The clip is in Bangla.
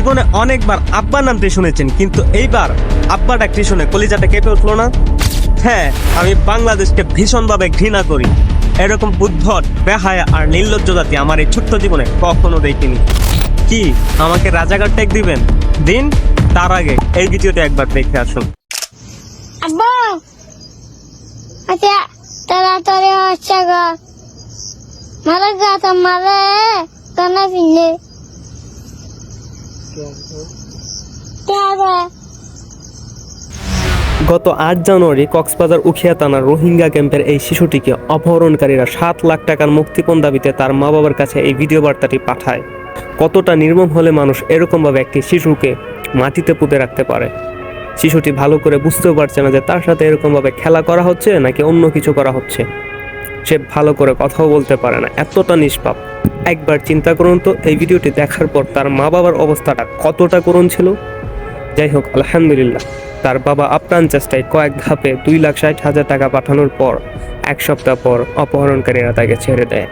জীবনে অনেকবার আব্বার নামটি শুনেছেন, কিন্তু এইবার আব্বা ডাকটি শুনে কলিজাটা কেঁপে উঠল না? হ্যাঁ আমি বাংলাদেশকে ভীষণভাবে ঘৃণা করি। এরকম উদ্ভট, বেহায়া আর নির্লজ্জ জাতি আমার এই ছোট্ট জীবনে কখনো দেখিনি। কি, আমাকে রাজাঘাট টেক দিবেন? দিন, তার আগে এই ভিডিওটা একবার দেখে আসুন। আব্বু! আচ্ছা তাড়াতাড়ি মারা গা তো মারে কানা তারা গত আট জানুয়ারি কক্সবাজার উখিয়া থানার রোহিঙ্গা ক্যাম্পের এই শিশুটিকে অপহরণকারীরা সাত লাখ টাকার মুক্তিপণ দাবিতে তার মা বাবার কাছে এই ভিডিও বার্তাটি পাঠায়। কতটা নির্মম হলে মানুষ এরকমভাবে একটি শিশুকে মাটিতে পুঁতে রাখতে পারে? শিশুটি ভালো করে বুঝতেও পারছে না যে তার সাথে এরকমভাবে খেলা করা হচ্ছে নাকি অন্য কিছু করা হচ্ছে। সে ভালো করে কথাও বলতে পারে না। এতটা নিষ্পাপ। একবার চিন্তা করুন তো, এই ভিডিওটি দেখার পর তার মা বাবার অবস্থাটা কতটা করুণ ছিল? যাই হোক, আলহামদুলিল্লাহ। তার বাবা আপ্রাণ চেষ্টায় কয়েক ধাপে দুই লাখ ষাট হাজার টাকা পাঠানোর পর এক সপ্তাহ পর অপহরণকারীরা তাকে ছেড়ে দেয়।